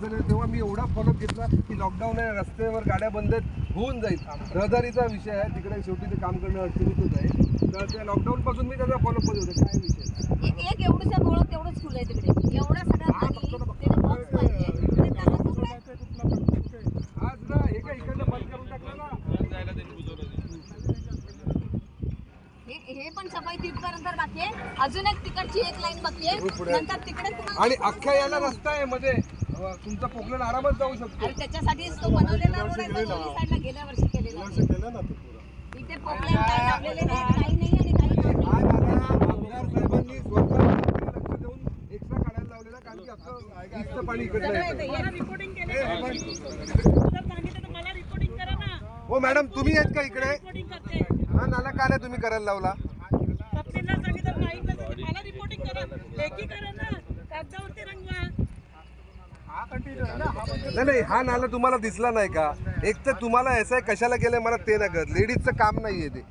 Follow up घेतला की lockdown आहे रस्त्यावर गाड्या बंद आहेत होऊन जाईल. रहदारीचा विषय आहे तिकडे शेवटी ते काम करणं अडचणीतच आहे. तर त्या लॉकडाऊन पासून मी त्याचा फॉलोअप करत होतो काय विषय एक एक एवढंसं गोळं तेवढंच फुल आहे तिकडे. एवढा सगळा आज ना हे काय इकडनं बंद करून टाकलं ना? हे हे पण सफाई तिथपर्यंत बाकी आहे. अजून एक तिकडची एक लाईन बाकी. आहे. नंतर तिकडे आणि अख्ख्या याला रस्ता आहे मध्ये. तुमचा पोकलेन आरामात जाऊ शकतो. आणि त्याच्यासाठीच तो बनवलेला रोड आहे तो दोन्ही साईडला गेल्या वर्षी केलेला आहे. इथे पोकलेन काय लावलेले नाही काही नाही आणि काही नाही. हा नाला आमदार साहेबांनी स्वतः लक्ष देऊन एक्स्ट्रा काढायला लावलेला कारण की पाणी इकडनं सगळं येतं. येतं. मला रिपोर्टिंग केली हे सांगितलं तर मला रिपोर्टिंग करा ना. हो मॅडम तुम्ही आहेत का इकडे? रिपोर्टिंग करते. हा नाला का नाही तुम्ही करायला लावला. पत्नीला सांगितलं नाही तर तुम्ही मला रिपोर्टिंग करा. लेखी करा नाही नाही हा नाला तुम्हाला दिसला नाही का? एक तर तुम्हाला असं आहे कशाला गेलंय मला ते नाही कळत. लेडीजचं काम नाहीये ते.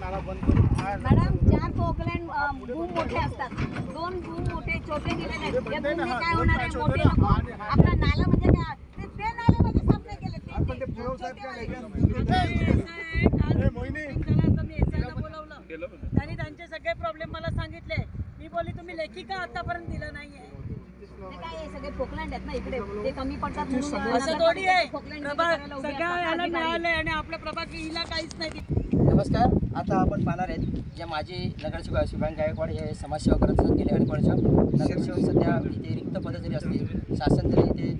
मॅडम चार पोकलँड बूम मोठे असतात. दोन बूम मोठे छोटे काय होणार आहे? मोठे नको. आपला नाला म्हणजे काय ते ते नाले म्हणजे साफ नाही केले ते- पण ते ते पुरव साहेब काय छोटेवाले. वेगळ्या- आता हे असं आहे, काल meeting करा, तर मी SI ला बोलावलं त्यांनी त्यांचे सगळे प्रॉब्लेम मला सांगितले मी बोलली तुम्ही लेखी का आतापर्यंत दिलं नाहीये. ते काय आहे, सगळे पोकलँड आहेत ना इकडे. ते कमी पडतात म्हणून असं थोडी आहे. पोकलँड प्रभाग करायला उभे सगळ्या असतात याला अधिकारी. मिळालंय आणि आपल्या प्रभाग हिला काहीच नाही दिलं. नमस्कार. आता आपण पाहणार आहेत जे माजी नगरसेवक शिवान गायकवाड हे समाजसेवा करत असतात गेले अनेक वर्ष. नगरसेवक सध्या इथे रिक्त पदं जरी असली शासन जरी इथे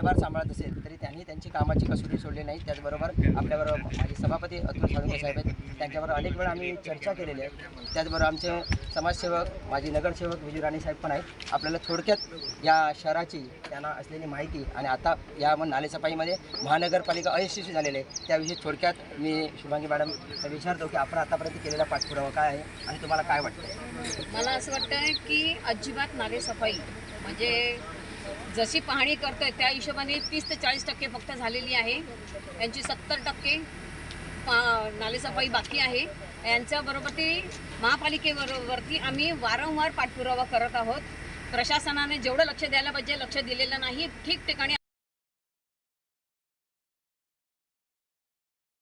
पदभार सांभाळत असेल तरी त्यांनी त्यांची कामाची कसोटी सोडली नाही त्याचबरोबर आपल्याबरोबर माजी सभापती अतुल साळुंके साहेब आहेत. त्यांच्याबरोबर अनेक वेळा आम्ही चर्चा केलेली आहे. त्याचबरोबर आमचे समाजसेवक माजी नगरसेवक विजू राणे साहेब पण आहेत. आपल्याला थोडक्यात या शहराची त्यांना असलेली माहिती आणि आता या मग नालेसफाईमध्ये महानगरपालिका अयशस्वी झालेली आहे. त्याविषयी थोडक्यात मी शुभांगी मॅडम विचारतो की आपण आतापर्यंत केलेला पाठपुरावा काय आहे आणि तुम्हाला काय वाटतं मला असं वाटतं की अजिबात नालेसफाई म्हणजे जशी पाहणी करतोय त्या हिशोबाने तीस ते चाळीस टक्के फक्त झालेली आहे. यांची सत्तर टक्के नालेसफाई बाकी आहे. यांच्याबरोबर ती महापालिकेवरती आम्ही वारंवार पाठपुरावा करत आहोत. प्रशासनाने जेवढं लक्ष द्यायला पाहिजे लक्ष दिलेलं नाही. ठिकठिकाणी